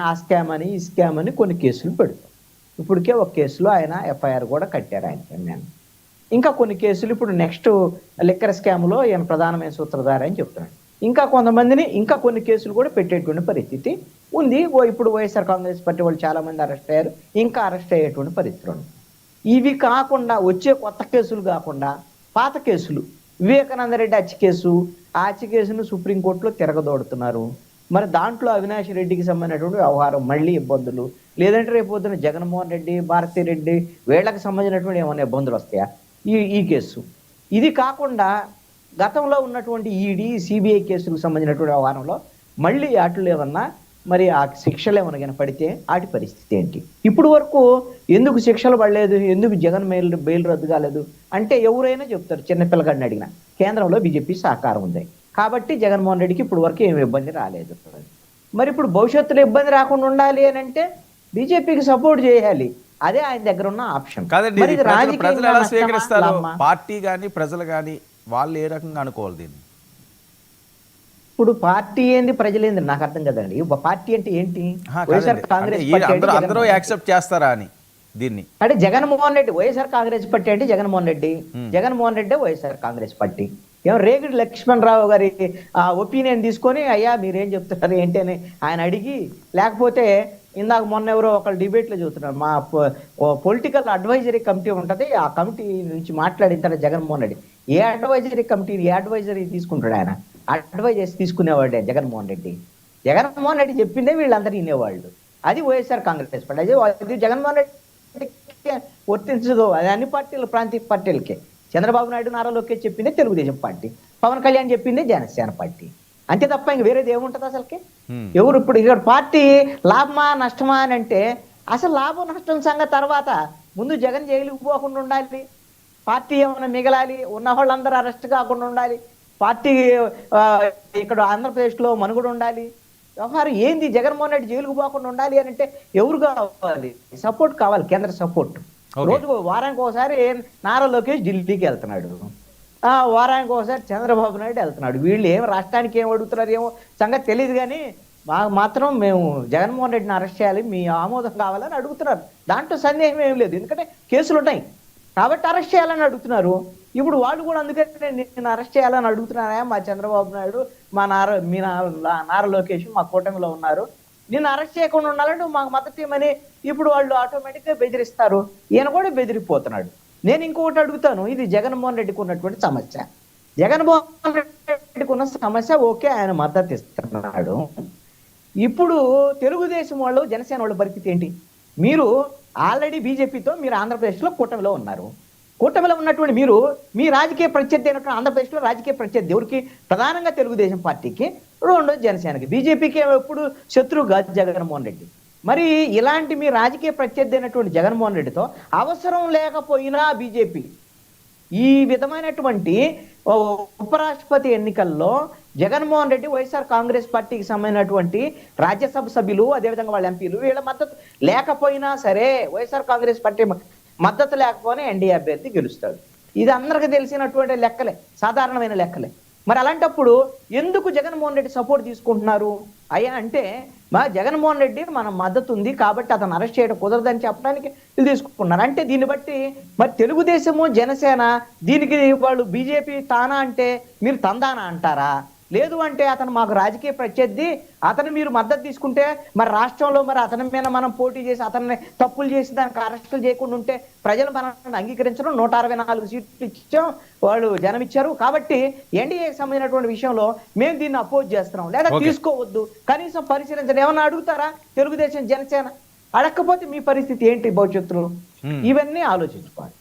ఆ స్కామ్ అని ఈ స్కామ్ అని కొన్ని కేసులు పెడతాం. ఇప్పటికే ఒక కేసులో ఆయన ఎఫ్ఐఆర్ కూడా కట్టారు ఆయన నేను ఇంకా కొన్ని కేసులు ఇప్పుడు నెక్స్ట్ లిక్కర్ స్కామ్లో ఈయన ప్రధానమైన సూత్రధారి అని చెప్తున్నాడు. ఇంకా కొంతమందిని ఇంకా కొన్ని కేసులు కూడా పెట్టేటువంటి పరిస్థితి ఉంది. ఓ ఇప్పుడు వైఎస్ఆర్ కాంగ్రెస్ పార్టీ వాళ్ళు చాలా మంది అరెస్ట్ అయ్యారు. ఇంకా అరెస్ట్ అయ్యేటువంటి పరిస్థితులు ఉన్నాయి ఇవి కాకుండా వచ్చే కొత్త కేసులు కాకుండా పాత కేసులు. వివేకానంద రెడ్డి కేసు ఆ కేసును సుప్రీంకోర్టులో తిరగదోడుతున్నారు. మరి దాంట్లో అవినాష్ రెడ్డికి సంబంధించినటువంటి వ్యవహారం మళ్ళీ ఇబ్బందులు. లేదంటే రేపు పొద్దున జగన్మోహన్ రెడ్డి భారతీ రెడ్డి వీళ్ళకి సంబంధించినటువంటి ఏమైనా ఇబ్బందులు వస్తాయా? ఈ ఈ కేసు. ఇది కాకుండా గతంలో ఉన్నటువంటి ఈడీ సిబిఐ కేసులకు సంబంధించినటువంటి వ్యవహారంలో మళ్ళీ వాటిలో ఏమన్నా మరి ఆ శిక్షలు ఏమైనా పడితే వాటి పరిస్థితి ఏంటి? ఇప్పుడు వరకు ఎందుకు శిక్షలు పడలేదు? ఎందుకు జగన్ మెయిల్ బెయిల్ రద్దు కాలేదు? అంటే ఎవరైనా చెప్తారు చిన్నపిల్లగాడిని అడిగిన. కేంద్రంలో బీజేపీ సహకారం ఉంది. కాబట్టి జగన్మోహన్ రెడ్డికి ఇప్పుడు వరకు ఏమి ఇబ్బంది రాలేదు. మరి ఇప్పుడు భవిష్యత్తులో ఇబ్బంది రాకుండా ఉండాలి అని అంటే బీజేపీకి సపోర్ట్ చేయాలి. అదే ఆయన దగ్గర ఉన్న ఆప్షన్. కాదండి ప్రజలు ఎలా స్వీకరిస్తారు? పార్టీ కానీ ప్రజలు కానీ వాళ్ళు ఏ రకంగా అనుకోవాలి దీన్ని? ఇప్పుడు పార్టీ ఏంది ప్రజలేంది నాకు అర్థం కదండి. పార్టీ అంటే ఏంటి? వైఎస్ఆర్. కాంగ్రెస్ అందరూ. యాక్సెప్ట్ చేస్తారా అని దీన్ని? అంటే జగన్మోహన్ రెడ్డి వైఎస్ఆర్ కాంగ్రెస్ పార్టీ అంటే Jaganmohan Reddy. Jaganmohan Reddy YSR Congress party. ఏమో రేగిడి లక్ష్మణరావు గారి ఆ ఒపీనియన్ తీసుకొని అయ్యా మీరేం చెప్తున్నారు ఏంటి అని ఆయన అడిగి లేకపోతే ఇందాక మొన్న ఎవరో ఒకళ్ళు డిబేట్లో చూస్తున్నారు మా పొలిటికల్ అడ్వైజరీ కమిటీ ఉంటుంది ఆ కమిటీ నుంచి మాట్లాడిన తర్వాత జగన్మోహన్ రెడ్డి. ఏ అడ్వైజరీ కమిటీ ఏ అడ్వైజరీ తీసుకుంటాడు ఆయన? అడ్వైజర్స్ తీసుకునేవాడే జగన్మోహన్ రెడ్డి. జగన్మోహన్ రెడ్డి చెప్పిందే వీళ్ళందరూ వినేవాళ్ళు. అది వైఎస్ఆర్ కాంగ్రెస్ పార్టీ. అదే అది జగన్మోహన్ రెడ్డి వర్తించదు అది అన్ని పార్టీలు ప్రాంతీయ పార్టీలకే. చంద్రబాబు నాయుడు నారా లోకేష్ చెప్పిందే తెలుగుదేశం పార్టీ పవన్ కళ్యాణ్ చెప్పిందే జనసేన పార్టీ. అంతే తప్ప ఇంక వేరేది ఏముంటుంది అసలుకి. ఎవరు ఇప్పుడు ఇక్కడ పార్టీ లాభమా నష్టమా అని అంటే అసలు లాభం నష్టం సంగతి తర్వాత ముందు జగన్ జైలుకు పోకుండా ఉండాలి పార్టీ ఏమైనా మిగలాలి ఉన్న వాళ్ళందరూ అరెస్ట్ కాకుండా ఉండాలి పార్టీ ఇక్కడ ఆంధ్రప్రదేశ్లో మనుగడ ఉండాలి. వ్యవహారం ఏంది? జగన్మోహన్ రెడ్డి జైలుకు పోకుండా ఉండాలి అని అంటే ఎవరు కావాలి? సపోర్ట్ కావాలి కేంద్ర సపోర్ట్. Okay. రోజు వారానికి ఒకసారి నారా లోకేష్ ఢిల్లీకి వెళ్తున్నాడు. ఆ వారానికి ఒకసారి చంద్రబాబు నాయుడు వెళ్తున్నాడు. వీళ్ళు ఏం రాష్ట్రానికి ఏం అడుగుతున్నారు ఏమో సంగతి తెలియదు కానీ మాకు మాత్రం మేము జగన్మోహన్ రెడ్డిని అరెస్ట్ చేయాలి మీ ఆమోదం కావాలని అడుగుతున్నారు. దాంట్లో సందేహం ఏం లేదు. ఎందుకంటే కేసులు ఉన్నాయి. కాబట్టి అరెస్ట్ చేయాలని అడుగుతున్నారు. ఇప్పుడు వాళ్ళు కూడా అందుకనే నేను అరెస్ట్ చేయాలని అడుగుతున్నారా? మా చంద్రబాబు నాయుడు మా నార మీ నా- నారా లోకేష్ మా కూటమిలో ఉన్నారు. నిన్ను అరెస్ట్ చేయకుండా ఉండాలంటే మాకు మద్దతు ఇవ్వమని ఇప్పుడు వాళ్ళు ఆటోమేటిక్గా బెదిరిస్తారు. ఈయన కూడా బెదిరిపోతున్నాడు. నేను ఇంకొకటి అడుగుతాను. ఇది జగన్మోహన్ రెడ్డికి ఉన్నటువంటి సమస్య. జగన్మోహన్ రెడ్డికి ఉన్న సమస్య ఓకే ఆయన మద్దతు ఇస్తున్నాడు. ఇప్పుడు తెలుగుదేశం వాళ్ళు జనసేన వాళ్ళ పరిస్థితి ఏంటి? మీరు ఆల్రెడీ బీజేపీతో మీరు ఆంధ్రప్రదేశ్లో కూటమిలో ఉన్నారు. కూటమిలో ఉన్నటువంటి మీరు మీ రాజకీయ ప్రత్యర్థి అయినటువంటి ఆంధ్రప్రదేశ్లో రాజకీయ ప్రత్యర్థి ఎవరికి? ప్రధానంగా తెలుగుదేశం పార్టీకి. రెండోది జనసేనకి. బీజేపీకి ఎప్పుడు శత్రువు కాదు జగన్మోహన్ రెడ్డి. మరి ఇలాంటి మీ రాజకీయ ప్రత్యర్థి అయినటువంటి జగన్మోహన్ రెడ్డితో అవసరం లేకపోయినా బీజేపీ ఈ విధమైనటువంటి ఉపరాష్ట్రపతి ఎన్నికల్లో జగన్మోహన్ రెడ్డి వైఎస్ఆర్ కాంగ్రెస్ పార్టీకి సంబంధించినటువంటి రాజ్యసభ సభ్యులు అదేవిధంగా వాళ్ళ ఎంపీలు వీళ్ళ మద్దతు లేకపోయినా సరే వైఎస్ఆర్ కాంగ్రెస్ పార్టీ మద్దతు లేకపోయినా ఎన్డీఏ అభ్యర్థి గెలుస్తాడు. ఇది అందరికీ తెలిసినటువంటి లెక్కలే సాధారణమైన లెక్కలే. మరి అలాంటప్పుడు ఎందుకు జగన్మోహన్ రెడ్డి సపోర్ట్ తీసుకుంటున్నారు? అయ్యా అంటే మా జగన్మోహన్ రెడ్డి మన మద్దతు ఉంది కాబట్టి అతను అరెస్ట్ చేయడం కుదరదని చెప్పడానికి వీళ్ళు తీసుకుంటున్నారు. అంటే దీన్ని బట్టి మరి తెలుగుదేశము జనసేన దీనికి వాళ్ళు బీజేపీ తానా అంటే మీరు తందానా అంటారా? లేదు అంటే అతను మాకు రాజకీయ ప్రత్యర్థి అతను మీరు మద్దతు తీసుకుంటే మరి రాష్ట్రంలో మరి అతని మీద మనం పోటీ చేసి అతన్ని తప్పులు చేసి దానికి అరెస్టులు చేయకుండా ఉంటే ప్రజలు మనల్ని అంగీకరించడం నూట అరవై నాలుగు సీట్లు ఇచ్చాం వాళ్ళు జనం ఇచ్చారు. కాబట్టి ఎన్డీఏకి సంబంధించినటువంటి విషయంలో మేము దీన్ని అపోజ్ చేస్తున్నాం. లేదా. తీసుకోవద్దు. కనీసం పరిశీలించండి. ఏమన్నా అడుగుతారా? తెలుగుదేశం జనసేన. అడగకపోతే మీ పరిస్థితి ఏంటి భవిష్యత్తులో. ఇవన్నీ ఆలోచించుకోవాలి.